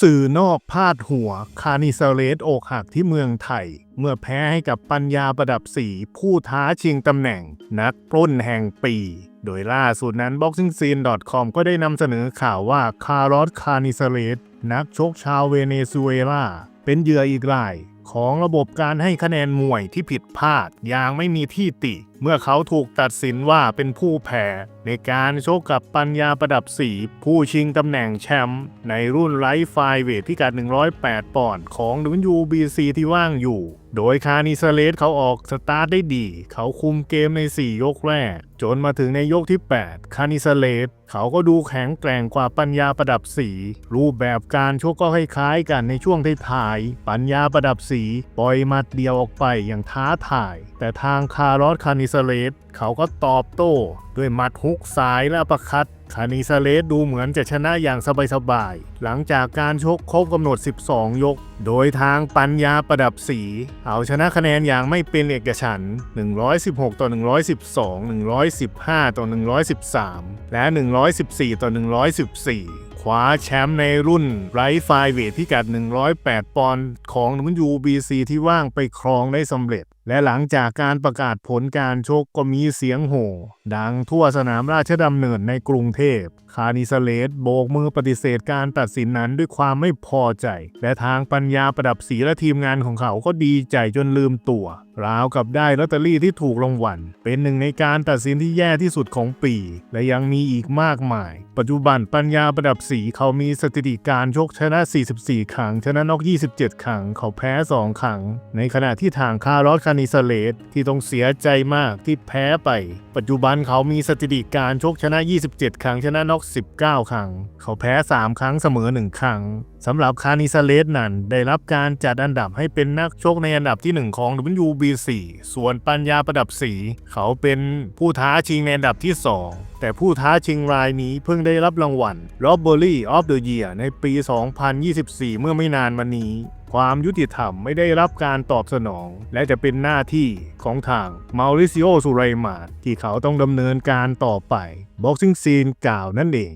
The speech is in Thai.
สื่อนอกพาดหัว คานิซาเลสอกหักที่เมืองไทย เมื่อแพ้ให้กับปัญญาประดับสีผู้ท้าชิงตำแหน่ง นักปล้นแห่งปี โดยล่าสุดนั้น boxingscene.com ก็ได้นำเสนอข่าวว่าคาร์ลอสคานิซาเลสนักชกชาวเวเนซุเอลาเป็นเหยื่ออีกราย ของระบบการให้คะแนนมวยที่ผิดพลาดอย่างไม่มีที่ติ เมื่อเขาถูกตัดสินว่าเป็นผู้แพ้ ในการโชกกับปัญญาประดับสีผู้ชิงตำแหน่งแชมป์ในรุ่นไลท์ไฟเวทพิกัด 108 ปอนด์ของ WBC ที่ว่างอยู่ โดยคานิซเลสเขาออกสตาร์ทได้ดี เขาคุมเกมใน 4 ยกแรก จนมาถึงในยกที่ 8 คานิซเลสเขาก็ดูแข็งแกร่งกว่าปัญญาประดับสีรูปแบบการโชกก็คล้ายๆกันในช่วงท้ายๆปัญญาประดับสีปล่อยหมัดเดียวออกไปอย่างท้าทาย แต่ทางคาร์ลอสคานิซเลสเขาก็ตอบโต้ ด้วยหมัดฮุกซ้ายและปร์คัตคานิซเลสดูเหมือนจะชนะอย่างสบายๆ หลังจากการชกครบกำหนด 12 ยก โดยทางปัญญาประดับสี เอาชนะคะแนนอย่างไม่เป็นเอกฉันท์116 ต่อ 112 115 ต่อ 113 และ 114 ต่อ 114 คว้าแชมป์ในรุ่นไรท์ไฟเวทพิกัด 108 ปอนด์ของ WBC ที่ว่างไปครองได้สำเร็จ และหลังจากการประกาศผลการชกก็มีเสียงโห่ดังทั่วสนามราชดำเนินในกรุงเทพ คานิซาเลสโบกมือปฏิเสธการตัดสินนั้นด้วยความไม่พอใจ และทางปัญญาประดับสีและทีมงานของเขาก็ดีใจจนลืมตัว ราวกับได้ลอตเตอรี่ที่ถูกรางวัลเป็นหนึ่งในการตัดสินที่แย่ที่สุดของปี และยังมีอีกมากมาย ปัจจุบันปัญญาประดับสีเขามีสถิติการชกชนะ 44 ครั้ง ชนะนอก 27 ครั้ง เขาแพ้ 2 ครั้ง ในขณะที่ทางคาร์ลอสคานิซาเลสที่ต้องเสียใจมากที่แพ้ไป ปัจจุบันเขามีสถิติการชกชนะ 27 ครั้งชนะนอก 19 ครั้ง เขาแพ้ 3 ครั้งเสมอ 1 ครั้งสำหรับคานิซาเลสนั้นได้รับการจัดอันดับให้เป็นนักชกในอันดับที่ 1 ของ WBC ส่วนปัญญาประดับสีเขาเป็นผู้ท้าชิงในอันดับที่ 2 แต่ผู้ท้าชิงรายนี้เพิ่งได้รับรางวัล Robbery of the Year ในปี 2024 เมื่อไม่นานมานี้ ความยุติธรรมไม่ได้รับการตอบสนอง และจะเป็นหน้าที่ของทางมาริซิโอสุไรมาที่เขาต้องดำเนินการต่อไปบ็อกซิ่งซีนกล่าวนั่นเอง